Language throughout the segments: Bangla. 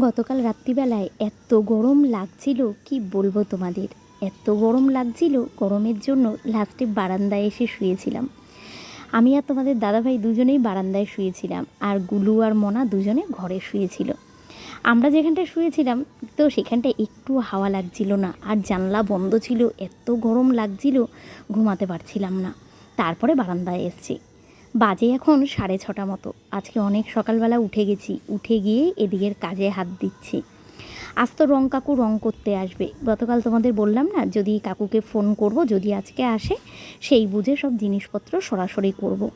গতকাল রাত্রিবেলায় এত গরম লাগছিল, কি বলব তোমাদের? এত গরম লাগছিল, গরমের জন্য লাস্টে বারান্দায় এসে শুয়েছিলাম। আমি আর তোমাদের দাদাভাই দুজনেই বারান্দায় শুয়েছিলাম আর গুলু আর মনা দুজনে ঘরে শুয়েছিল। আমরা যেখানটায় শুয়েছিলাম, তো সেখানটায় একটু হাওয়া লাগছিল না আর জানলা বন্ধ ছিল, এত গরম লাগছিল, ঘুমাতে পারছিলাম না। তারপরে বারান্দায় এসছি। বাজে এখন সাড়ে ছটা মতো। আজকে অনেক সকালবেলা উঠে গেছি। উঠে গিয়ে এদিকের কাজে হাত দিচ্ছি। আজ তো রং কাকু রং করতে আসবে। গতকাল তোমাদের বললাম না, যদি কাকুকে ফোন করব, যদি আজকে আসে, সেই বুঝে সব জিনিসপত্র সরাসরি করব।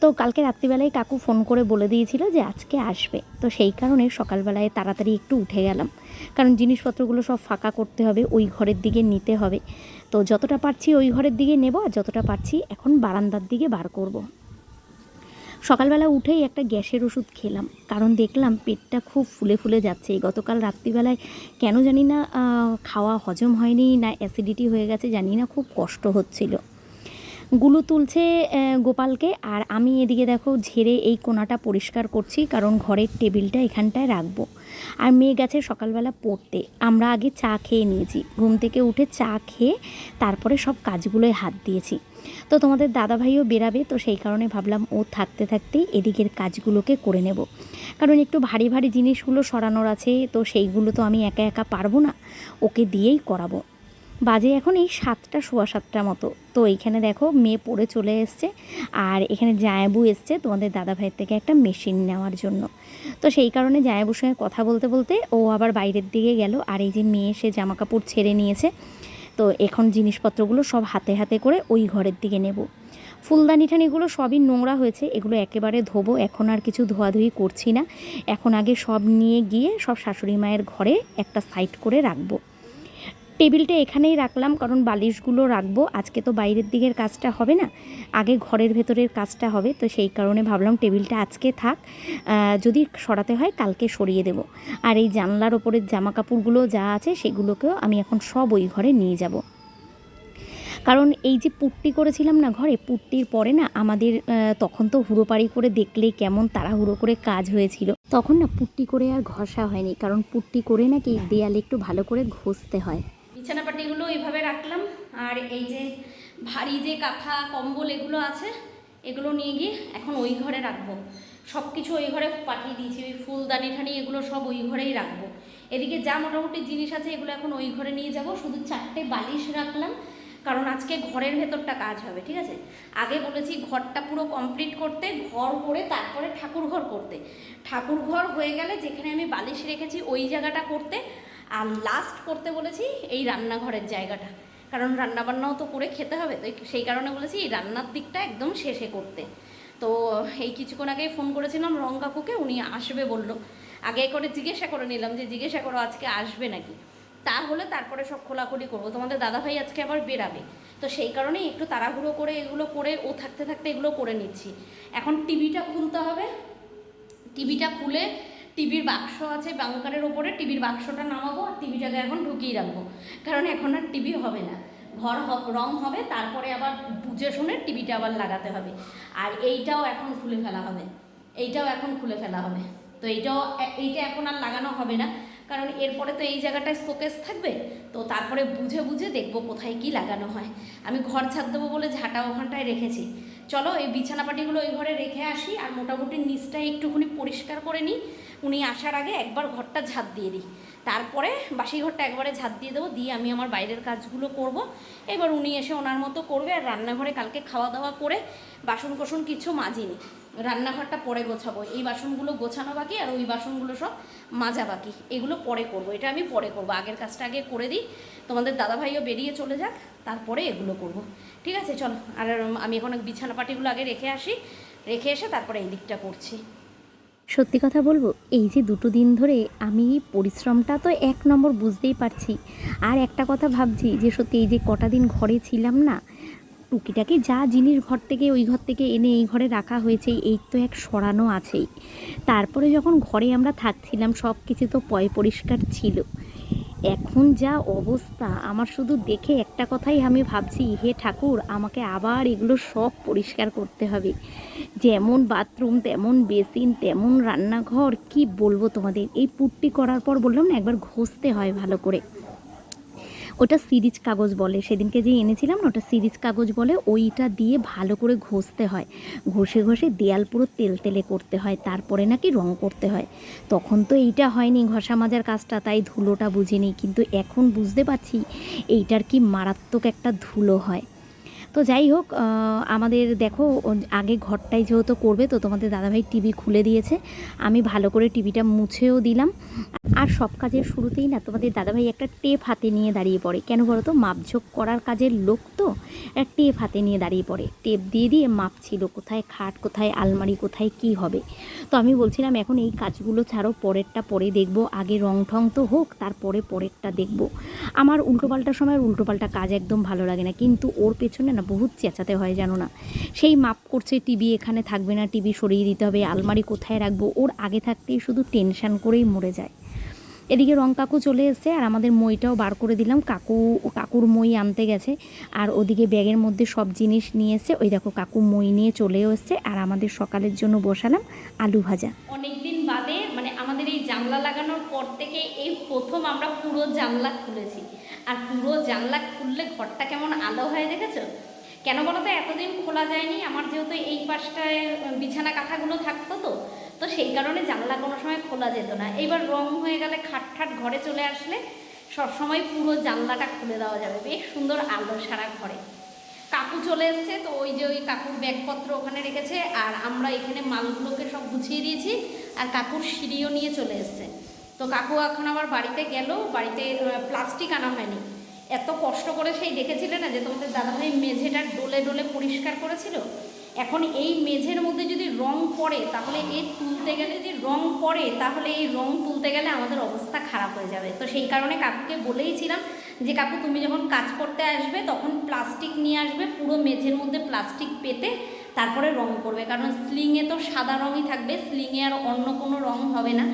তো কালকে রাত্রিবেলায় কাকু ফোন করে বলে দিয়েছিল যে আজকে আসবে। তো সেই কারণে সকালবেলায় তাড়াতাড়ি একটু উঠে গেলাম। কারণ জিনিসপত্রগুলো সব ফাঁকা করতে হবে, ওই ঘরের দিকে নিতে হবে। তো যতটা পারছি ওই ঘরের দিকে নেব, আর যতটা পারছি এখন বারান্দার দিকে বার করব। সকালবেলা উঠেই একটা গ্যাসের ওষুধ খেলাম, কারণ দেখলাম পেটটা খুব ফুলে ফুলে যাচ্ছে। গতকাল রাত্রিবেলায় কেন জানি না খাওয়া হজম হয়নি, না অ্যাসিডিটি হয়ে গেছে, জানি না, খুব কষ্ট হচ্ছিল। গুলো তুলছে গোপালকে, আর আমি এদিকে দেখো ঝেড়ে এই কোনাটা পরিষ্কার করছি, কারণ ঘরের টেবিলটা এখানটায় রাখব। আর মেয়ে গেছে সকালবেলা পড়তে, আমরা আগে চা খেয়ে নিয়েছি। ঘুম থেকে উঠে চা খেয়ে তারপরে সব কাজগুলোয় হাত দিয়েছি। তো তোমাদের দাদা ভাইও বেরাবে, তো সেই কারণে ভাবলাম ও থাকতে থাকতেই এদিকের কাজগুলোকে করে নেব। কারণ একটু ভারী ভারী জিনিসগুলো সরানোর আছে, তো সেইগুলো তো আমি একা একা পারব না, ওকে দিয়েই করাবো। বাজে এখন এই সাতটা, সোয়া সাতটা মতো। তো এইখানে দেখো মেয়ে পড়ে চলে এসছে, আর এখানে জায়াবু এসছে তোমাদের দাদা ভাইয়ের থেকে একটা মেশিন নেওয়ার জন্য। তো সেই কারণে জায়াবুর সঙ্গে কথা বলতে বলতে ও আবার বাইরের দিকে গেল, আর এই যে মেয়ে সে জামা কাপড় ছেড়ে নিয়েছে তো এখন জিনিসপত্রগুলো সব হাতে হাতে করে ওই ঘরের দিকে নেব। ফুলদানি ঠানিগুলো সবই নোংরা হয়েছে, এগুলো একেবারে ধোবো, এখন আর কিছু ধোয়াধুয়ি করছি না। এখন আগে সব নিয়ে গিয়ে সব শাশুড়ি মায়ের ঘরে একটা সাইড করে রাখব। টেবিলটা এখানেই রাখলাম, কারণ বালিশগুলো রাখব। আজকে তো বাইরের দিকের কাজটা হবে না, আগে ঘরের ভেতরের কাজটা হবে, তো সেই কারণে ভাবলাম টেবিলটা আজকে থাক যদি সরাতে হয় কালকে সরিয়ে দেব। আর এই জানলার ওপরের জামা কাপড়গুলো যা আছে সেগুলোকেও আমি এখন সব ওই ঘরে নিয়ে যাব। কারণ এই যে পুট্টি করেছিলাম না ঘরে, পুট্টির পরে না আমাদের তখন তো হুড়োপাড়ি করে দেখলেই কেমন তাড়াহুড়ো করে কাজ হয়েছিল। তখন না পুট্টি করে আর ঘষা হয়নি, কারণ পুট্টি করে নাকি দেয়ালে একটু ভালো করে ঘষতে হয়। বিছানাপাটিগুলো এইভাবে রাখলাম। আর এই যে ভারী যে কাঁথা, কম্বল এগুলো আছে, এগুলো নিয়ে গিয়ে এখন ওই ঘরে রাখব। সব কিছু ওই ঘরে পাঠিয়ে দিয়েছি, ওই ফুলদানি ঠানি এগুলো সব ওই ঘরেই রাখব। এদিকে যা মোটামুটি জিনিস আছে এগুলো এখন ওই ঘরে নিয়ে যাব। শুধু চারটে বালিশ রাখলাম, কারণ আজকে ঘরের ভেতরটা কাজ হবে, ঠিক আছে? আগে বলেছি ঘরটা পুরো কমপ্লিট করতে, ঘর করে তারপরে ঠাকুর ঘর করতে। ঠাকুর ঘর হয়ে গেলে যেখানে আমি বালিশ রেখেছি ওই জায়গাটা করতে আর লাস্ট করতে বলেছি এই রান্নাঘরের জায়গাটা। কারণ রান্নাবান্নাও তো করে খেতে হবে তো সেই কারণে বলেছি এই রান্নার দিকটা একদম শেষে করতে। তো এই কিছুক্ষণ আগেই ফোন করেছিলাম রং কাকুকে, উনি আসবে বলল। আগে করে জিজ্ঞাসা করে নিলাম যে, জিজ্ঞাসা করো আজকে আসবে নাকি? তাহলে তারপরে সব খোলাখুলি করব। তোমাদের দাদাভাই আজকে আবার বেরাবে। তো সেই কারণেই একটু তাড়াহুড়ো করে এগুলো করে ও থাকতে থাকতে এগুলো করে নিচ্ছি। এখন টিভিটা খুলতে হবে। টিভিটা খুলে টিভির বাক্স আছে বাংকারের ওপরে, টিভির বাক্সটা নামাবো আর টিভিটাকে এখন ঢুকিয়ে রাখব। কারণ এখন আর টিভি হবে না। ঘর রং হবে, তারপরে আবার বুঝে শুনে টিভিটা আবার লাগাতে হবে। আর এইটাও এখন খুলে ফেলা হবে। এইটাও এখন খুলে ফেলা হবে। তো এইটাও, এইটা এখন আর লাগানো হবে না। কারণ এরপরে তো এই জায়গাটায় শোকেস থাকবে। তো তারপরে বুঝে বুঝে দেখব কোথায় কি লাগানো হয়। আমি ঘর ছাদ দেবো বলে ঝাঁটা ওখানটায় রেখেছি। চলো এই বিছানাপাটিগুলো ওই ঘরে রেখে আসি আর মোটামুটি নিচটা একটুখানি পরিষ্কার করে নিই। উনি আসার আগে একবার ঘরটা ঝাঁট দিয়ে দিই। তারপরে বাসি ঘরটা একবারে ঝাঁট দিয়ে দেবো, দিয়ে আমি আমার বাইরের কাজগুলো করব। এবার উনি এসে ওনার মতো করবে আর রান্নাঘরে কালকে খাওয়া দাওয়া করে বাসন কোসন কিছু মাজিনি। রান্নাঘরটা পরে গোছাবো। এই বাসনগুলো গোছানো বাকি আর ওই বাসনগুলো সব মাজা বাকি। এগুলো পরে করব। এটা আমি পরে করব। আগের কাজটা আগে করে দিই। তোমাদের দাদাভাইও বেরিয়ে চলে যাক, তারপরে এগুলো করব। ঠিক আছে, চলো। আর আমি এখন বিছানা পাটিগুলো আগে রেখে আসি। রেখে এসে তারপরে এই দিকটা করছি। সত্যি কথা বলব, এই যে দুটো দিন ধরে আমি পরিশ্রমটা তো এক নম্বর বুঝতেই পারছি। আর একটা কথা ভাবছি যে সত্যি এই যে কটা দিন ঘরে ছিলাম না, টুকিটাকে যা জিনিস ঘর থেকে, ওই ঘর থেকে এনে এই ঘরে রাখা হয়েছে, এই তো এক সরানো আছেই। তারপরে যখন ঘরে আমরা থাকছিলাম সব কিছু তো পয় পরিষ্কার ছিল। এখন যা অবস্থা, আমার শুধু দেখে একটা কথাই আমি ভাবছি হে ঠাকুর, আমাকে আবার এগুলো সব পরিষ্কার করতে হবে। যেমন বাথরুম, তেমন বেসিন, তেমন রান্নাঘর, কি বলব তোমাদের? এই পুট্টি করার পর বললাম না, একবার ঘষতে হয় ভালো করে। ওটা সিরিজ কাগজ বলে। সেদিনকে যে এনেছিলাম না, ওটা সিরিজ কাগজ বলে, ওইটা দিয়ে ভালো করে ঘষতে হয়। ঘষে ঘষে দেয়াল পুরো তেল তেলে করতে হয়, তারপরে নাকি রং করতে হয়। তখন তো এইটা হয়নি ঘষা মাজার কাজটা, তাই ধুলোটা বুঝিনি, কিন্তু এখন বুঝতে পারছি এইটার কি মারাত্মক একটা ধুলো হয়। তো যাই হোক আমাদের দেখো আগে ঘরটাই যেহেতু করবে, তো তোমাদের দাদাভাই টিভি খুলে দিয়েছে। আমি ভালো করে টিভিটা মুছেও দিলাম। আর সব কাজের শুরুতেই না তোমাদের দাদাভাই একটা টেপ হাতে নিয়ে দাঁড়িয়ে পড়ে। কেন বলো তো? মাপঝোঁক করার কাজের লোক তো? একটা টেপ হাতে নিয়ে দাঁড়িয়ে পড়ে। টেপ দিয়ে দিয়ে মাপছিল কোথায়, খাট কোথায়, আলমারি কোথায়, কি হবে? তো আমি বলছিলাম, এখন এই কাজগুলো ছাড়ো, পরেরটা পরে দেখব। আগে রং ঠং তো হোক, তারপরে পরেরটা দেখব। আমার উল্টোপাল্টা সময় উল্টোপাল্টা কাজ একদম ভালো লাগে না। কিন্তু ওর পেছনে না বহুত চেঁচাতে হয়, জানো না? সেই মাপ করছে, টিভি এখানে থাকবে না, টিভি সরিয়ে দিতে হবে, আলমারি কোথায় রাখব? ওর আগে থাকতেই শুধু টেনশান করেই মরে যায়। এদিকে রং কাকু চলে এসছে, আর আমাদের মইটাও বার করে দিলাম। কাকু, কাকুর মই আনতে গেছে, আর ওদিকে ব্যাগের মধ্যে সব জিনিস নিয়ে এসে ওই দেখো, কাকু মই নিয়ে চলেও এসছে, আর আমাদের সকালের জন্য বসালাম আলু ভাজা। অনেকদিন বাদে মানে আমাদের এই জানলা লাগানোর পর থেকে এই প্রথম আমরা পুরো জানলা খুলেছি। আর পুরো জানলা খুললে ঘরটা কেমন আলো হয় দেখেছ? কেন বলো তো, এতদিন খোলা যায়নি। আমার যেহেতু এই পাশটায় বিছানা কাঁথাগুলো থাকতো তো তো সেই কারণে জানলা কোনো সময় খোলা যেত না। এইবার রং হয়ে গেলে খাট ঠাট ঘরে চলে আসলে সবসময় পুরো জানলাটা খুলে দেওয়া যাবে। বেশ সুন্দর আলো সারা ঘরে। কাকু চলে এসছে, তো ওই যে ওই কাকুর ব্যাগপত্র ওখানে রেখেছে আর আমরা এখানে মালগুলোকে সব গুছিয়ে দিয়েছি আর কাকুর সিঁড়িও নিয়ে চলে এসছে। তো কাকু এখন আবার বাড়িতে গেল, বাড়িতে প্লাস্টিক আনা হয়নি। এত কষ্ট করে সেই দেখেছিলে না যে তোমাদের দাদাভাই মেঝেটা ডলে ডোলে পরিষ্কার করেছিল? এখন এই মেঝের মধ্যে যদি রং পড়ে, তাহলে এই তুলতে গেলে যদি রং পড়ে, তাহলে এই রং তুলতে গেলে আমাদের অবস্থা খারাপ হয়ে যাবে। তো সেই কারণে কাকুকে বলেইছিলাম যে, কাকু, তুমি যখন কাজ করতে আসবে, তখন প্লাস্টিক নিয়ে আসবে, পুরো মেঝের মধ্যে প্লাস্টিক পেতে তারপরে রং করবে। কারণ স্লিংয়ে তো সাদা রঙই থাকবে, স্লিংয়ে আর অন্য কোনো রং হবে না।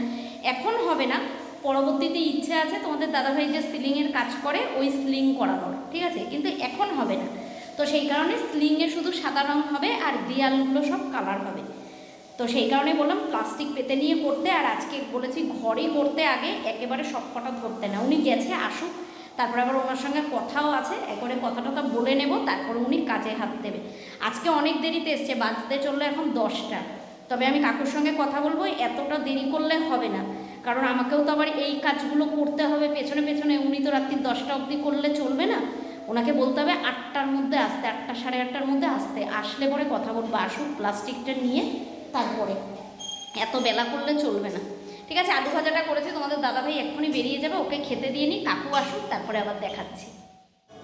এখন হবে না, পরবর্তীতে ইচ্ছে আছে তোমাদের দাদাভাই যে, সিলিংয়ের কাজ করে, ওই স্লিং করানোর। ঠিক আছে? কিন্তু এখন হবে না। তো সেই কারণে স্লিংয়ে শুধু সাদা রং হবে আর দেয়ালগুলো সব কালার হবে। তো সেই কারণে বললাম প্লাস্টিক পেতে নিয়ে করতে, আর আজকে বলেছি ঘরে করতে আগে একেবারে সব কটা ধরতে না। উনি গেছে, আসুক। তারপরে আবার ওনার সঙ্গে কথাও আছে, একবারে কথা টথা বলে নেব, তারপর উনি কাজে হাত দেবে। আজকে অনেক দেরিতে এসছে, বাজতে চলল এখন দশটা। তবে আমি কাকুর সঙ্গে কথা বলব, এতটা দেরি করলে হবে না। কারণ আমাকেও তো আবার এই কাজগুলো করতে হবে, পেছনে পেছনে। উনি তো রাত্রি দশটা অবধি করলে চলবে না। ওনাকে বলতে হবে আটটার মধ্যে আসতে, আটটা সাড়ে আটটার মধ্যে আসতে। আসলে পরে কথা বলব। আসুক প্লাস্টিকটা নিয়ে তারপরে। এত বেলা করলে চলবে না। ঠিক আছে আলু ভাজাটা করেছে, তোমাদের দাদাভাই এক্ষুনি বেরিয়ে যাবে, ওকে খেতে দিয়ে নিই, কাকু আসুক, তারপরে আবার দেখাচ্ছি।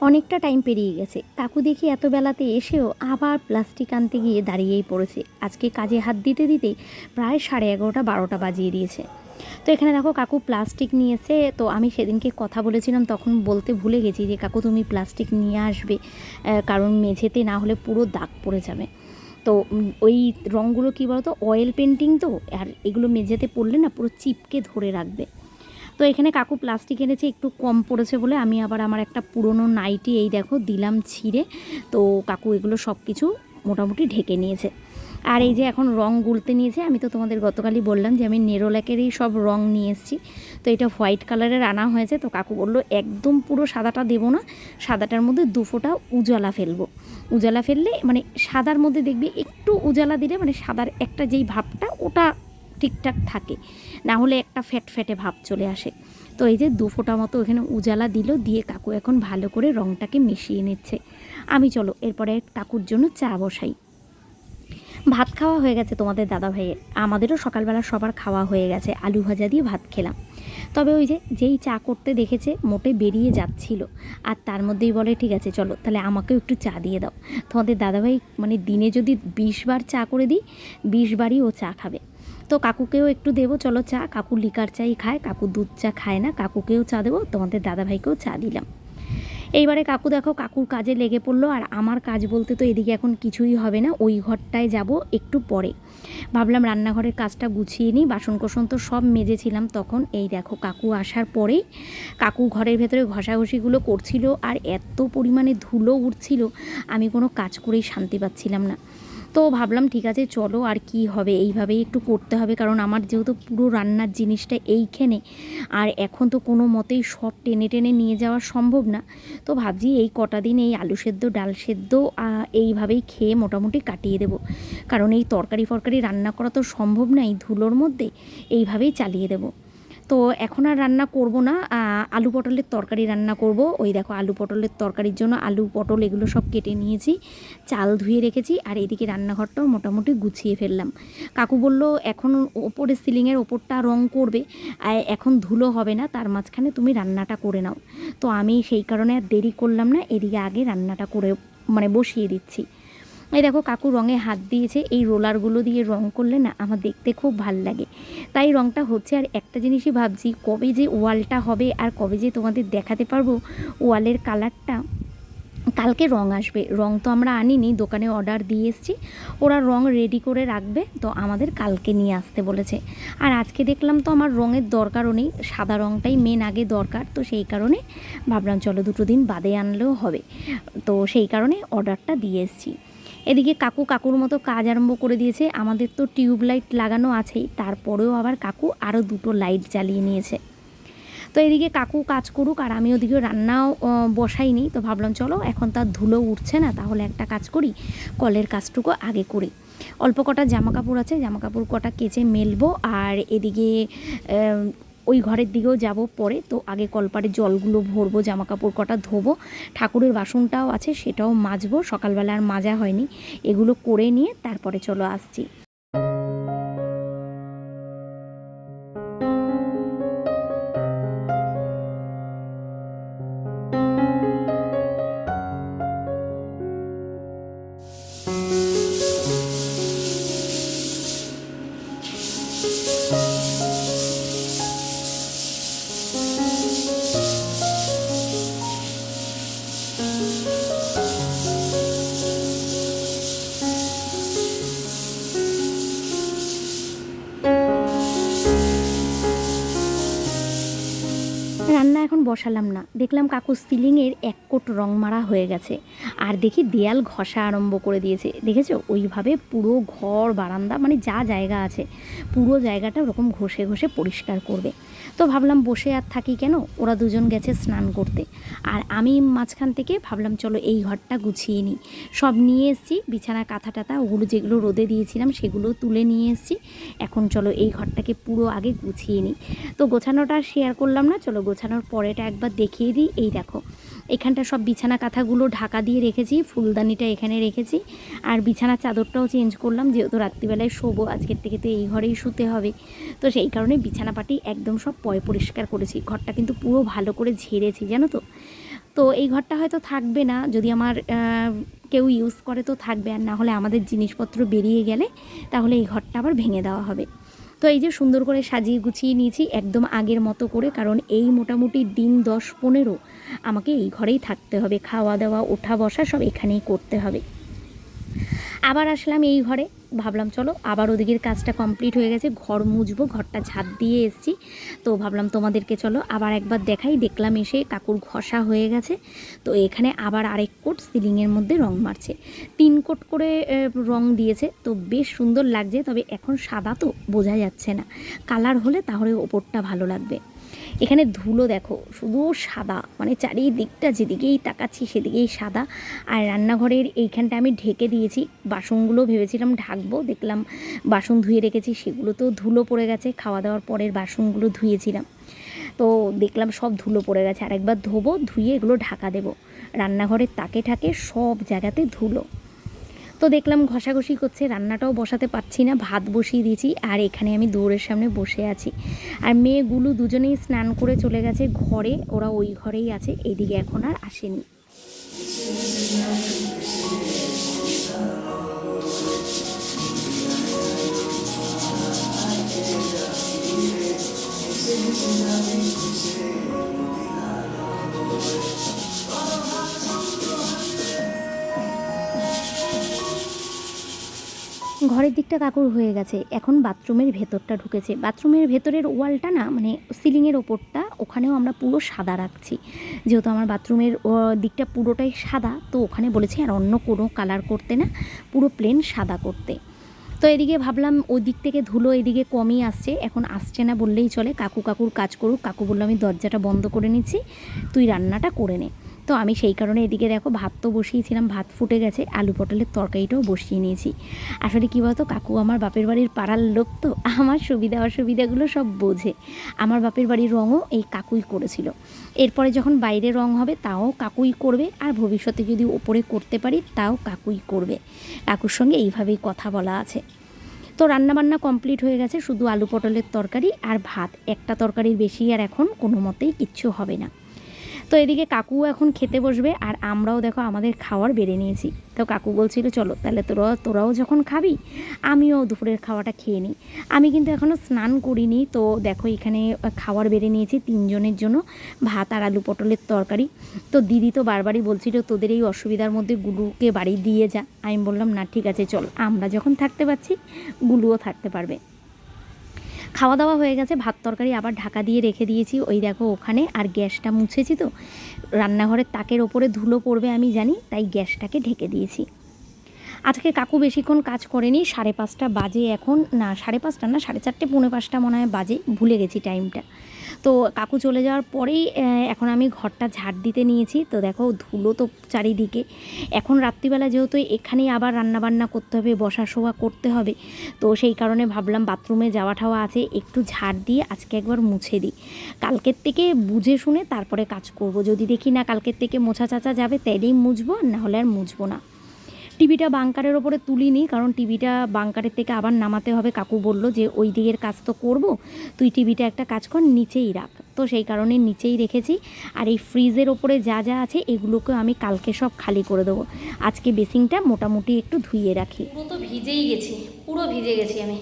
অনেকটা টাইম পেরিয়ে গেছে। কাকু দেখি এত বেলাতে এসেও আবার প্লাস্টিক আনতে গিয়ে দাঁড়িয়েই পড়েছে। আজকে কাজে হাত দিতে দিতে প্রায় সাড়ে এগারোটা, বারোটা বাজিয়ে দিয়েছে। তো এখানে দেখো কাকু প্লাস্টিক নিয়ে এসে তো আমি সেদিনকে কথা বলেছিলাম, তখন বলতে ভুলে গেছি যে কাকু তুমি প্লাস্টিক নিয়ে আসবে কারণ মেঝেতে না হলে পুরো দাগ পড়ে যাবে। তো ওই রঙগুলো কী বলতো অয়েল পেন্টিং তো, আর এগুলো মেঝেতে পড়লে না পুরো চিপকে ধরে রাখবে। তো এখানে কাকু প্লাস্টিক এনেছে, একটু কম পড়েছে বলে আমি আবার আমার একটা পুরনো নাইটি এই দেখো দিলাম ছিঁড়ে, তো কাকু এগুলো সব কিছু মোটামুটি ঢেকে নিয়েছে। আর এই যে এখন রং গুলতে নিয়েছে, আমি তো তোমাদের গতকালই বললাম যে আমি নেরোল্যাকেরই সব রং নিয়ে এসেছি। তো এটা হোয়াইট কালারের আনা হয়েছে, তো কাকু বলল, একদম পুরো সাদাটা দেবো না, সাদাটার মধ্যে দু ফোঁটা উজালা ফেলব। উজালা ফেললে মানে সাদার মধ্যে দেখবি একটু উজালা দিলে মানে সাদার একটা যেই ভাবটা, ওটা ঠিকঠাক থাকে। না হলে একটা ফ্যাট ফ্যাটে ভাব চলে আসে। তো এই যে দু ফোঁটা মতো ওখানে উজালা দিল, দিয়ে কাকু এখন ভালো করে রংটাকে মিশিয়ে নিচ্ছে। আমি চলো, এরপরে কাকুর জন্য চা বসাই। ভাত খাওয়া হয়ে গেছে তোমাদের দাদা ভাইয়ের আমাদেরও সকালবেলা সবার খাওয়া হয়ে গেছে, আলু ভাজা দিয়ে ভাত খেলাম। তবে ওই যে, যেই চা করতে দেখেছে, মোটে বেরিয়ে যাচ্ছিল। আর তার মধ্যেই বলে, ঠিক আছে, চলো, তাহলে আমাকেও একটু চা দিয়ে দাও। তোমাদের দাদাভাই মানে দিনে যদি বিশ বার চা করে দিই, বিশ বারই ও চা খাবে। তো কাকুকেও একটু দেবো, চলো চা। কাকু লিকার চাই খায়, কাকু দুধ চা খায় না, কাকুকেও চা দেবো, তোমাদের দাদাভাইকেও চা দিলাম। এইবারে কাকু দেখো, কাকুর কাজে লেগে পড়ল আর আমার কাজ বলতে তো এদিকে এখন কিছুই হবে না, ওই ঘরটায় যাব একটু পরে। ভাবলাম রান্নাঘরের কাজটা গুছিয়ে নিই বাসন কোসন তো সব মেজেছিলাম তখন, এই দেখো কাকু আসার পরেই কাকু ঘরের ভেতরে ঘষাঘষিগুলো করছিল আর এত পরিমাণে ধুলো উঠছিল, আমি কোনো কাজ করেই শান্তি পাচ্ছিলাম না। তো ভাবলাম, ঠিক আছে, চলো আর কি হবে? এইভাবেই একটু করতে হবে, কারণ আমার যেহেতু পুরো রান্নার জিনিসটা এইখানে। আর এখন তো কোনো মতেই সব টেনে টেনে নিয়ে যাওয়া সম্ভব না। তো ভাবছি এই কটা দিন এই আলু সেদ্ধ, ডাল সেদ্ধ এইভাবেই খেয়ে মোটামুটি কাটিয়ে দেবো। কারণ এই তরকারি ফরকারি রান্না করা তো সম্ভব না এই ধুলোর মধ্যে। এইভাবেই চালিয়ে দেবো। তো এখন আর রান্না করব না আলু পটলের তরকারি রান্না করব। ওই দেখো আলু পটলের তরকারির জন্য আলু পটল এগুলো সব কেটে নিয়েছি, চাল ধুয়ে রেখেছি, আর এদিকে রান্নাঘরটাও মোটামুটি গুছিয়ে ফেললাম। কাকু বলল, এখন ওপরে সিলিংয়ের ওপরটা রং করবে এখন ধুলো হবে না, তার মাঝখানে তুমি রান্নাটা করে নাও। তো আমি সেই কারণে আর দেরি করলাম না, এদিকে আগে রান্নাটা করে মানে বসিয়ে দিচ্ছি। এই দেখো কাকু রঙে হাত দিয়েছে, এই রোলারগুলো দিয়ে রং করলে না আমার দেখতে খুব ভালো লাগে। তাই রংটা হচ্ছে, আর একটা জিনিসই ভাবছি, কবে যে ওয়ালটা হবে আর কবে যে তোমাদের দেখাতে পারব, ওয়ালের কালারটা কালকে রং আসবে। রং তো আমরা আনিনি, দোকানে অর্ডার দিয়ে এসেছি, ওরা রং রেডি করে রাখবে, তো আমাদের কালকে নিয়ে আসতে বলেছে। আর আজকে দেখলাম তো আমার রঙের দরকারও নেই, সাদা রংটাই মেন আগে দরকার, তো সেই কারণে ভাবলাম চলো দুটো দিন বাদে আনলেও হবে। তো সেই কারণে অর্ডারটা দিয়ে এসেছি। এদিকে কাকু কাকুর মতো কাজ আরম্ভ করে দিয়েছে। আমাদের তো টিউব লাইট লাগানো আছেই, তারপরেও আবার কাকু আরও দুটো লাইট জ্বালিয়ে নিয়েছে। তো এদিকে কাকু কাজ করুক আর আমি ওদিকে রান্নাও বসাইনি। তো ভাবলাম, চলো এখন তার ধুলো উঠছে না, তাহলে একটা কাজ করি, কলের কাজটুকু আগে করি। অল্প কটা জামা কাপড় আছে জামা কাপড় কটা কেচে মেলবো। আর এদিকে ওই ঘরের দিকেও যাব পরে। তো আগে কলপারে জলগুলো ভরবো জামা কাপড় কটা ধোবো। ঠাকুরের বাসনটাও আছে, সেটাও মাজবো। সকালবেলা আর মাজা হয়নি। এগুলো করে নিয়ে তারপরে চলো আসছি। রান্না এখন বসালাম না। দেখলাম কাকু সিলিংয়ের এক কোট রং মারা হয়ে গেছে। আর দেখি দেয়াল ঘষা আরম্ভ করে দিয়েছে। দেখেছ? ওইভাবে পুরো ঘর, বারান্দা মানে যা জায়গা আছে, পুরো জায়গাটা ওরকম ঘষে ঘষে পরিষ্কার করবে। তো ভাবলাম বসে আর থাকি কেন? ওরা দুজন গেছে স্নান করতে। আর আমি মাঝখান থেকে ভাবলাম, চলো এই ঘরটা গুছিয়ে নিই। সব নিয়ে এসেছি, বিছানা, কাঁথা টাথা ওগুলো যেগুলো রোদে দিয়েছিলাম সেগুলো তুলে নিয়ে এসেছি। এখন চলো এই ঘরটাকে পুরো আগে গুছিয়ে নিই। তো গোছানোটা শেয়ার করলাম না, চলো গোছানোর পরেটা একবার দেখিয়ে দিই। এই দেখো, এখানটা সব বিছানা কাঁথাগুলো ঢাকা দিয়ে রেখেছি, ফুলদানিটা এখানে রেখেছি। আর বিছানার চাদরটাও চেঞ্জ করলাম, যেহেতু রাত্রিবেলায় শোবো, আজকের থেকে তো এই ঘরেই শুতে হবে। তো সেই কারণে বিছানা পাটি একদম সব পয় পরিষ্কার করেছি। ঘরটা কিন্তু পুরো ভালো করে ঝেড়েছি, জানো তো। তো এই ঘরটা হয়তো থাকবে না, যদি আমার কেউ ইউজ করে তো থাকবে। আর না হলে আমাদের জিনিসপত্র বেরিয়ে গেলে, তাহলে এই ঘরটা আবার ভেঙে দেওয়া হবে। তো এই যে সুন্দর করে সাজিয়ে গুছিয়ে নিয়েছি একদম আগের মতো করে, কারণ এই মোটামুটি দিন দশ পনেরো আমাকে এই ঘরেই থাকতে হবে। খাওয়া দাওয়া, ওঠা বসা সব এখানেই করতে হবে। আবার আসলাম এই ঘরে। ভাবলাম, চলো আবার ওদিকের কাজটা কমপ্লিট হয়ে গেছে, ঘর মুছবো, ঘরটা ঝাঁট দিয়ে এসেছি। তো ভাবলাম, তোমাদেরকে চলো আবার একবার দেখাই। দেখলাম এসে কাকুর ঘষা হয়ে গেছে। তো এখানে আবার আরেক কোট সিলিংয়ের মধ্যে রং মারছে। তিন কোট করে রং দিয়েছে। তো বেশ সুন্দর লাগছে, তবে এখন সাদা তো বোঝা যাচ্ছে না। কালার হলে তাহলে ওপরটা ভালো লাগবে। এখানে ধুলো দেখো, শুধু সাদা মানে চারিদিকটা যেদিকেই তাকাচ্ছি সেদিকেই সাদা। আর রান্নাঘরের এইখানটা আমি ঢেকে দিয়েছি, বাসনগুলো ভেবেছিলাম ঢাকবো, দেখলাম বাসন ধুয়ে রেখেছি সেগুলো তো ধুলো পড়ে গেছে, খাওয়া দাওয়ার পরের বাসনগুলো ধুয়েছিলাম। তো দেখলাম সব ধুলো পড়ে গেছে, আর একবার ধোবো, ধুয়ে এগুলো ঢাকা দেবো। রান্নাঘরের তাকে ঠাকে সব জায়গাতে ধুলো। তো দেখলাম ঘষাঘষি করছে, রান্নাটাও বসাতে পারছি না, ভাত বসিয়ে দিয়েছি, আর এখানে আমি দৌড়ের সামনে বসে আছি। আর মেয়েগুলো দুজনেই স্নান করে চলে গেছে ঘরে, ওরা ওই ঘরেই আছে এইদিকে এখন আর আসেনি। ঘরের দিকটা কাকুর হয়ে গেছে। এখন বাথরুমের ভেতরটা ঢুকেছে। বাথরুমের ভেতরের ওয়ালটা না মানে সিলিংয়ের ওপরটা, ওখানেও আমরা পুরো সাদা রাখছি। যেহেতু আমার বাথরুমের দিকটা পুরোটাই সাদা, তো ওখানে বলেছি আর অন্য কোনো কালার করতে না, পুরো প্লেন সাদা করতে। তো এদিকে ভাবলাম ওই দিক থেকে ধুলো এদিকে কমই আসছে, এখন আসছে না বললেই চলে। কাকু কাকুর কাজ করুক, কাকু বলল আমি দরজাটা বন্ধ করে নিচ্ছি, তুই রান্নাটা করে নে। তো আমি সেই কারণে এদিকে দেখো ভাত তো বসিয়েছিলাম, ভাত ফুটে গেছে, আলু পটলের তরকারিটাও বসিয়ে নিয়েছি। আসলে কী বলতো, কাকু আমার বাপের বাড়ির পাড়ার লোক তো, আমার সুবিধা অসুবিধাগুলো সব বোঝে। আমার বাপের বাড়ির রঙও এই কাকুই করেছিল। এরপরে যখন বাইরে রং হবে, তাও কাকুই করবে, আর ভবিষ্যতে যদি ওপরে করতে পারি, তাও কাকুই করবে। কাকুর সঙ্গে এইভাবেই কথা বলা আছে। তো রান্নাবান্না কমপ্লিট হয়ে গেছে, শুধু আলু পটলের তরকারি আর ভাত। একটা তরকারির বেশি আর এখন কোনো মতেই কিচ্ছু হবে না। তো এদিকে কাকু এখন খেতে বসবে আর আমরাও দেখো আমাদের খাওয়ার বেড়ে নিয়েছি। তো কাকু বলছিল, চলো তাহলে তোরা, তোরাও যখন খাবি, আমিও দুপুরের খাওয়াটা খেয়ে নিই। আমি কিন্তু এখনও স্নান করিনি, তো দেখো এখানে খাওয়ার বেড়ে নিয়েছি তিনজনের জন্য, ভাত আর আলু পটলের তরকারি। তো দিদি তো বারবারই বলছিল, তোদের এই অসুবিধার মধ্যে গুলুকে বাড়ি দিয়ে যা। আমি বললাম, না, ঠিক আছে, চল, আমরা যখন থাকতে পারছি, গুলুও থাকতে পারবে। খাওয়া দাওয়া হয়ে গেছে, ভাত তরকারি আবার ঢাকা দিয়ে রেখে দিয়েছি। ওই দেখো ওখানে, আর গ্যাসটা মুছেছি তো। রান্নাঘরের তাকের ওপরে ধুলো পড়বে আমি জানি, তাই গ্যাসটাকে ঢেকে দিয়েছি। আজকে কাকু বেশিক্ষণ কাজ করেনি, সাড়ে পাঁচটা বাজে এখন, না, সাড়ে পাঁচটা না, সাড়ে চারটে, পৌনে পাঁচটা মনে হয় বাজে, ভুলে গেছি টাইমটা তো কাকু চলে যাওয়ার পরেই এখন আমি ঘরটা ঝাড় দিতে নিয়েছি, তো দেখো ধুলো তো চারিদিকে। এখন রাত্রিবেলা যেহেতু এখানেই আবার রান্নাবান্না করতে হবে বসা শোয়া করতে হবে, তো সেই কারণে ভাবলাম বাথরুমে যাওয়া ঠাওয়া আছে, একটু ঝাড় দিয়ে আজকে একবার মুছে দিই। কালকের থেকে বুঝে শুনে তারপরে কাজ করব, যদি দেখি না কালকের থেকে মোছা চাচা যাবে, তাইলেই মুছবো না হলে আর মুছবো না। টিভিটা বাংকারের ওপরে তুলিনি, কারণ টিভিটা বাংকারের থেকে আবার নামাতে হবে। কাকু বলল যে, ওই দিকের কাজ তো করব, তুই টিভিটা একটা কাজ কর, নিচেই রাখ। তো সেই কারণে নিচেই রেখেছি। আর এই ফ্রিজের ওপরে যা যা আছে, এগুলোকে আমি কালকে সব খালি করে দেবো। আজকে বেসিংটা মোটামুটি একটু ধুইয়ে রাখি। পুরো তো ভিজেই গেছি, পুরো ভিজে গেছি আমি।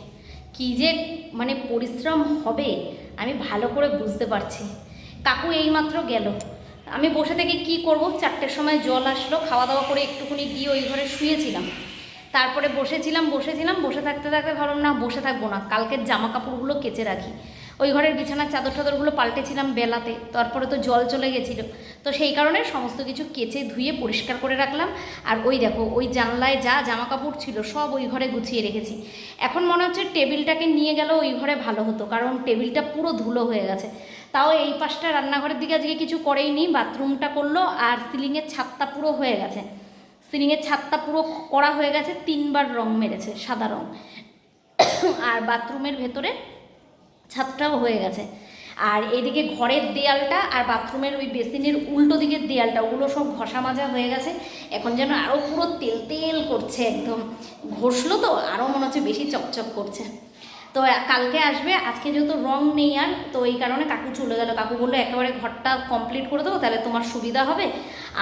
কী যে মানে পরিশ্রম হবে, আমি ভালো করে বুঝতে পারছি। কাকু এইমাত্র গেল। আমি বসে থেকে কি করব? চারটের সময় জল আসলো খাওয়া দাওয়া করে একটুখানি গিয়ে ওই ঘরে শুয়েছিলাম। তারপরে বসেছিলাম বসেছিলাম, বসে থাকতে থাকতে ভাবলাম, না, বসে থাকব না, কালকের জামা কাপড়গুলো কেচে রাখি। ওই ঘরের বিছানার চাদর টাদরগুলো পাল্টেছিলাম বেলাতে, তারপরে তো জল চলে গেছিল। তো সেই কারণে সমস্ত কিছু কেচে ধুয়ে পরিষ্কার করে রাখলাম। আর ওই দেখো, ওই জানলায় যা জামা কাপড় ছিল, সব ওই ঘরে গুছিয়ে রেখেছি। এখন মনে হচ্ছে টেবিলটাকে নিয়ে গেল ওই ঘরে ভালো হতো, কারণ টেবিলটা পুরো ধুলো হয়ে গেছে। তাও এই পাশটা রান্নাঘরের দিকে আজকে কিছু করেই নি, বাথরুমটা করল আর সিলিংয়ের ছাদটা পুরো হয়ে গেছে। সিলিংয়ের ছাদটা পুরো করা হয়ে গেছে, তিনবার রং মেরেছে, সাদা রং। আর বাথরুমের ভেতরে ছাদটাও হয়ে গেছে। আর এদিকে ঘরের দেয়ালটা আর বাথরুমের ওই বেসিনের উল্টো দিকের দেয়ালটা, ওগুলো সব ঘষা মাজা হয়ে গেছে। এখন যেন আরও পুরো তেল তেল করছে একদম। ঘষলো তো আরও মনে হচ্ছে বেশি চকচক করছে। তো কালকে আসবে, আজকে যেহেতু রং নেই আর, তো এই কারণে কাকু চলে গেল। কাকু বলল, একেবারে ঘরটা কমপ্লিট করে দেবো, তাহলে তোমার সুবিধা হবে।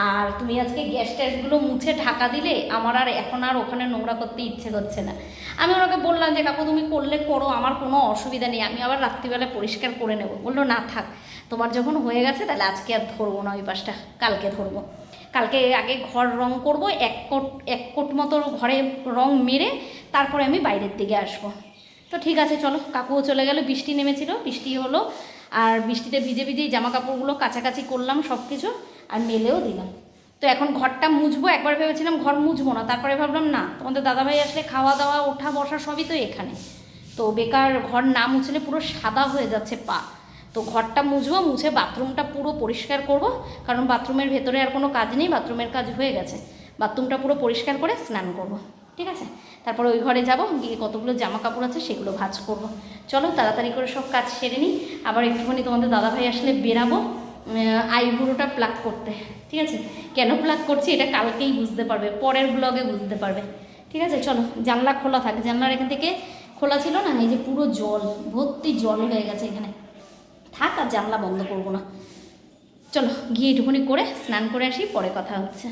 আর তুমি আজকে গ্যাস ট্যাসগুলো মুছে ঢাকা দিলে, আমার আর এখন আর ওখানে নোংরা করতে ইচ্ছে করছে না। আমি ওনাকে বললাম যে, কাকু, তুমি করলে করো, আমার কোনো অসুবিধা নেই, আমি আবার রাত্রিবেলা পরিষ্কার করে নেব। বলল, না, থাক, তোমার যখন হয়ে গেছে, তাহলে আজকে আর ধরবো না, ওই পাশটা, কালকে ধরবো। কালকে আগে ঘর রং করব, এক কোট এক কোট মতো ঘরে রং মেরে, তারপরে আমি বাইরের দিকে আসব। তো ঠিক আছে, চলো, কাকুও চলে গেল, বৃষ্টি নেমেছিল, বৃষ্টি হলো, আর বৃষ্টিতে ভিজে ভিজেই জামা কাপড়গুলো কাছাকাছি করলাম সব কিছু আর মেলেও দিলাম। তো এখন ঘরটা মুছবো, একবার ভেবেছিলাম ঘর মুছবো না, তারপরে ভাবলাম না, তোমাদের দাদাভাই আসলে খাওয়া দাওয়া, ওঠা বসা সবই তো এখানে। তো বেকার ঘর না মুছলে পুরো সাদা হয়ে যাচ্ছে পা। তো ঘরটা মুছবো, মুছে বাথরুমটা পুরো পরিষ্কার করব, কারণ বাথরুমের ভেতরে আর কোনো কাজ নেই, বাথরুমের কাজ হয়ে গেছে। বাথরুমটা পুরো পরিষ্কার করে স্নান করব, ঠিক আছে? তারপরে ওই ঘরে যাব গিয়ে কতগুলো জামা কাপড় আছে সেগুলো ভাঁজ করব। চলো তাড়াতাড়ি করে সব কাজ সেরে নিই, আবার একটুখানি তোমাদের দাদাভাই আসলে বেরাবো আইবুড়োটা প্লাক করতে, ঠিক আছে? কেন প্লাক করছি এটা কালকেই বুঝতে পারবে, পরের ব্লগে বুঝতে পারবে। ঠিক আছে, চলো, জানলা খোলা থাকে, জানলার এখান থেকে খোলা ছিল না, এই যে পুরো জল, ভর্তি জল হয়ে গেছে এখানে। থাক, আর জানলা বন্ধ করব না। চলো, গিয়ে একটুখানি করে স্নান করে আসি, পরে কথা হচ্ছে।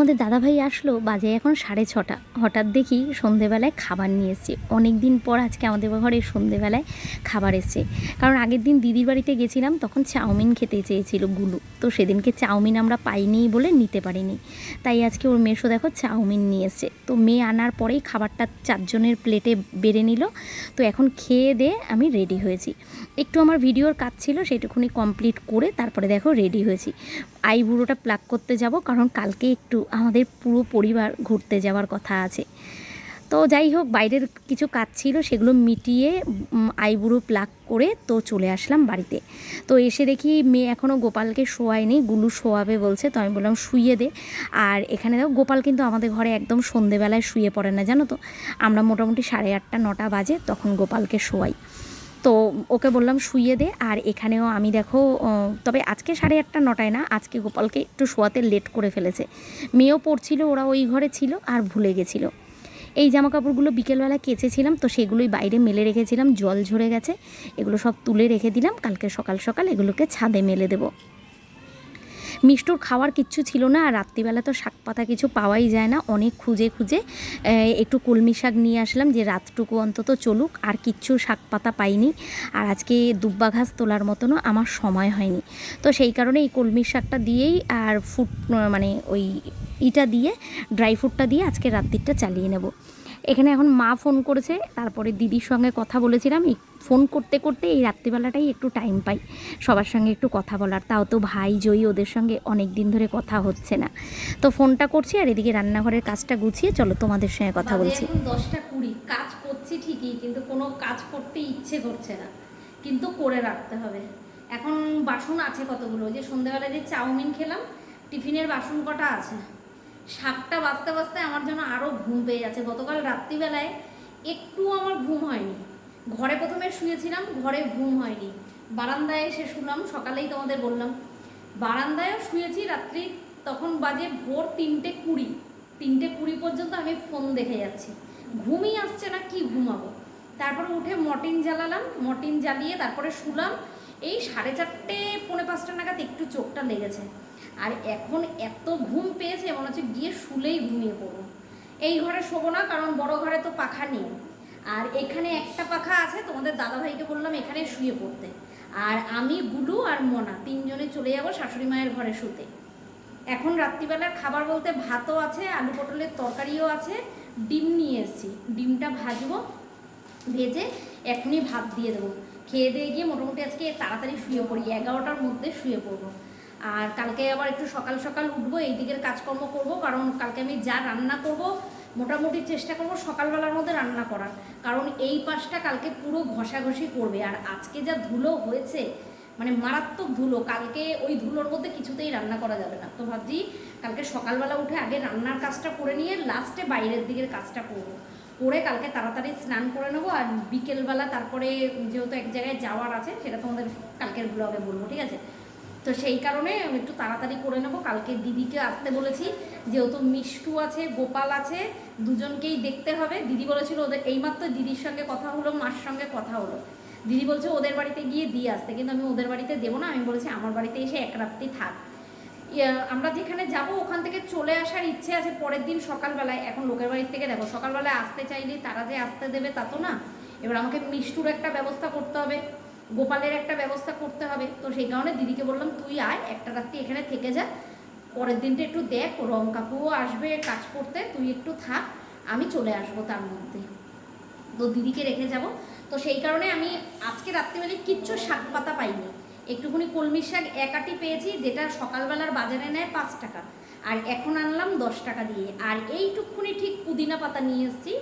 তোমাদের দাদাভাই আসলো, বাজে এখন সাড়ে ছটা। হঠাৎ দেখি সন্ধেবেলায় খাবার নিয়ে এসছে। অনেক দিন পর আজকে আমাদের ঘরে সন্ধেবেলায় খাবার এসছে। কারণ আগের দিন দিদির বাড়িতে গেছিলাম, তখন চাউমিন খেতে চেয়েছিল গুলু। তো সেদিনকে চাউমিন আমরা পাইনি বলে নিতে পারিনি। তাই আজকে ওর মেশো দেখো চাউমিন নিয়ে এসছে। তো মেয়ে আনার পরেই খাবারটা চারজনের প্লেটে বেড়ে নিল। তো এখন খেয়ে দিয়ে আমি রেডি হয়েছি। একটু আমার ভিডিওর কাজ ছিল, সেটুকুনি কমপ্লিট করে তারপরে দেখো রেডি হয়েছি। আইবুড়োটা প্লাক করতে যাব, কারণ কালকে একটু আমাদের পুরো পরিবার ঘুরতে যাওয়ার কথা আছে। তো যাই হোক, বাইরের কিছু কাজ ছিল, সেগুলো মিটিয়ে আইবুড়ো প্লাক করে তো চলে আসলাম বাড়িতে। তো এসে দেখি মেয়ে এখনও গোপালকে শোয়ায়নি, গুলু শোয়াবে বলছে, তো আমি বললাম শুয়ে দে। আর এখানে দেখো, গোপাল কিন্তু আমাদের ঘরে একদম সন্ধেবেলায় শুয়ে পড়ে না, জানো তো? আমরা মোটামুটি সাড়ে আটটা, নটা বাজে, তখন গোপালকে শোয়াই। তো ওকে বললাম, শুইয়ে দে। আর এখানেও আমি দেখো তবে আজকে সাড়ে আটটা নটায় না, আজকে গোপালকে একটু শোয়াতে লেট করে ফেলেছে। মেয়েও পড়ছিল, ওরা ওই ঘরে ছিল আর ভুলে গেছিল। এই জামা কাপড়গুলো বিকেলবেলা কেচেছিলাম, তো সেগুলোই বাইরে মেলে রেখেছিলাম, জল ঝরে গেছে, এগুলো সব তুলে রেখে দিলাম, কালকে সকাল সকাল এগুলোকে ছাদে মেলে দেবো। মিষ্টুর খাওয়ার কিচ্ছু ছিল না, আর রাত্রিবেলা তো শাক পাতা কিছু পাওয়াই যায় না। অনেক খুঁজে খুঁজে একটু কলমি শাক নিয়ে আসলাম যে রাতটুকু অন্তত চলুক, আর কিচ্ছু শাক পাতা পাইনি। আর আজকে দুব্বা ঘাস তোলার মতনও আমার সময় হয়নি। তো সেই কারণে এই কলমির শাকটা দিয়েই, আর ফুট মানে ওই ইটা দিয়ে, ড্রাই ফ্রুটটা দিয়ে আজকে রাত্রিটা চালিয়ে নেব। এখানে এখন মা ফোন করেছে তারপরে দিদির সঙ্গে কথা বলেছিলাম। এই ফোন করতে করতে এই রাত্রিবেলাটাই একটু টাইম পাই সবার সঙ্গে একটু কথা বলার। তাও তো ভাই জয়ী ওদের সঙ্গে অনেক দিন ধরে কথা হচ্ছে না। তো ফোনটা করছি আর এদিকে রান্নাঘরের কাজটা গুছিয়ে চলো তোমাদের সঙ্গে কথা বলছি। দশটা কুড়ি কাজ করছি ঠিকই কিন্তু কোনো কাজ করতে ইচ্ছে করছে না কিন্তু করে রাখতে হবে। এখন বাসন আছে কতগুলো? যে সন্ধ্যেবেলায় যে চাউমিন খেলাম টিফিনের বাসন কটা আছে? শাকটা বাঁচতে বাঁচতে আমার জন্য আরও ঘুম পেয়ে যাচ্ছে। গতকাল রাত্রিবেলায় একটু আমার ঘুম হয়নি। ঘরে প্রথমে শুয়েছিলাম, ঘরে ঘুম হয়নি। বারান্দায় এসে শুলাম, সকালেই তোমাদের বললাম। বারান্দায়ও শুয়েছি রাত্রি, তখন বাজে ভোর তিনটে কুড়ি। তিনটে কুড়ি পর্যন্ত আমি ফোন দেখে যাচ্ছি। ঘুমই আসছে না, কি ঘুমাবো? তারপরে উঠে মর্টিন জ্বালালাম, মর্টিন জ্বালিয়ে তারপরে শুলাম। এই সাড়ে চারটে, পৌনে পাঁচটা নাগাদ একটু চোখটা লেগেছে। আর এখন এত ঘুম পেয়েছে, মনে হচ্ছে গিয়ে শুলেই ঘুমিয়ে পড়ব। এই ঘরে শোবো না, কারণ বড় ঘরে তো পাখা নেই। আর এখানে একটা পাখা আছে, তোমাদের দাদাভাইকে বললাম এখানে শুয়ে পড়তে। আর আমি, গুলু আর মনা তিনজনে চলে যাব শাশুড়ি মায়ের ঘরে শুতে। এখন রাত্রিবেলার খাবার বলতে ভাতও আছে, আলু পটলের তরকারিও আছে, ডিম নিয়ে এসেছি। ডিমটা ভাজবো, ভেজে এখনই ভাত দিয়ে দেবো। খেয়ে দিয়ে গিয়ে মোটামুটি আজকে তাড়াতাড়ি শুয়ে পড়ি, এগারোটার মধ্যে শুয়ে পড়ব। আর কালকে আবার একটু সকাল সকাল উঠবো, এই দিকের কাজকর্ম করব, কারণ কালকে আমি যা রান্না করব, মোটামুটি চেষ্টা করব সকালবেলার মধ্যে রান্না করার। কারণ এই পাশটা কালকে পুরো ঘষাঘষি করবে। আর আজকে যা ধুলো হয়েছে মানে মারাত্মক ধুলো, কালকে ওই ধুলোর মধ্যে কিছুতেই রান্না করা যাবে না। তো ভাবছি কালকে সকালবেলা উঠে আগে রান্নার কাজটা করে নিয়ে লাস্টে বাইরের দিকের কাজটা করব। করে কালকে তাড়াতাড়ি স্নান করে নেব আর বিকেলবেলা তারপরে যেহেতু এক জায়গায় যাওয়ার আছে, সেটা তোমাদের কালকের ব্লগে বলব, ঠিক আছে? তো সেই কারণে আমি একটু তাড়াতাড়ি করে নেব। কালকে দিদিকে আসতে বলেছি, যেহেতু মিষ্টু আছে, গোপাল আছে, দুজনকেই দেখতে হবে। দিদি বলেছিল ওদের, এইমাত্র দিদির সঙ্গে কথা হলো, মার সঙ্গে কথা হলো। দিদি বলছে ওদের বাড়িতে গিয়ে দিয়ে আসতে, কিন্তু আমি ওদের বাড়িতে দেবো না, আমি বলেছি আমার বাড়িতে এসে এক রাত্রি থাক। আমরা যেখানে যাব ওখান থেকে চলে আসার ইচ্ছে আছে পরের দিন সকালবেলায়। এখন লোকের বাড়ির থেকে দেখো, সকালবেলায় আসতে চাইলে তারা যে আসতে দেবে তা তো না। এবার আমাকে মিষ্টুর একটা ব্যবস্থা করতে হবে। গোপালের একটা ব্যবস্থা করতে হবে। তো সেই কারণে দিদিকে বললাম, তুই আয়, একটা রাত্রি এখানে থেকে যা। পরের দিনটা একটু দেখ, রং কাকুও আসবে, কাজ করতে, তুই একটু থাক, আমি চলে আসব তার মধ্যে। তো দিদিকে রেখে যাব। তো সেই কারণে আমি আজকে রাত্রিবেলায় কিচ্ছু শাক পাতা পাইনি। একটুখানি কলমি শাক এক আটি পেয়েছি, যেটা সকালবেলার বাজারে নেয় পাঁচ টাকা। আর এখন আনলাম দশ টাকা দিয়ে। আর এইটুকুনি ঠিক পুদিনা পাতা নিয়ে এসেছি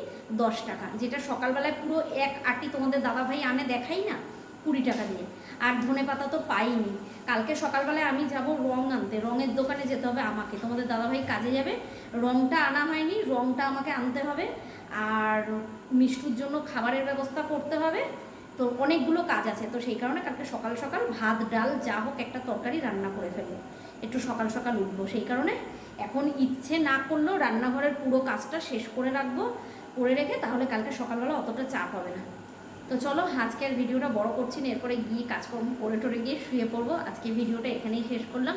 দশ টাকা, যেটা সকালবেলায় পুরো এক আটি তোমাদের দাদাভাই আনে দেখাই না। কুড়ি টাকা দিয়ে। আর ধনে পাতা তো পাইনি। কালকে সকালবেলায় আমি যাব রং আনতে। রঙের দোকানে যেতে হবে আমাকে। তোমাদের দাদাভাই কাজে যাবে। রংটা আনা হয়নি, রংটা আমাকে আনতে হবে। আর মিষ্টুর জন্য খাবারের ব্যবস্থা করতে হবে। তো অনেকগুলো কাজ আছে। তো সেই কারণে কালকে সকাল সকাল ভাত, ডাল, যা হোক একটা তরকারি রান্না করে ফেলব। একটু সকাল সকাল উঠবো। সেই কারণে এখন ইচ্ছে না করলেও রান্নাঘরের পুরো কাজটা শেষ করে রাখব। করে রেখে তাহলে কালকে সকালবেলা অতটা চাপ হবে না। তো চলো আজকে আর ভিডিওটা বড় করছি না, এরপরে গিয়ে কাজকর্ম করে টরে গিয়ে শুয়ে পড়ব। আজকে ভিডিওটা এখানেই শেষ করলাম।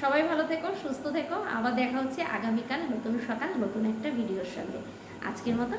সবাই ভালো থেকো, সুস্থ থেকো। আবার দেখা হচ্ছে আগামীকাল নতুন সকাল, নতুন একটা ভিডিওর সঙ্গে। আজকের মতো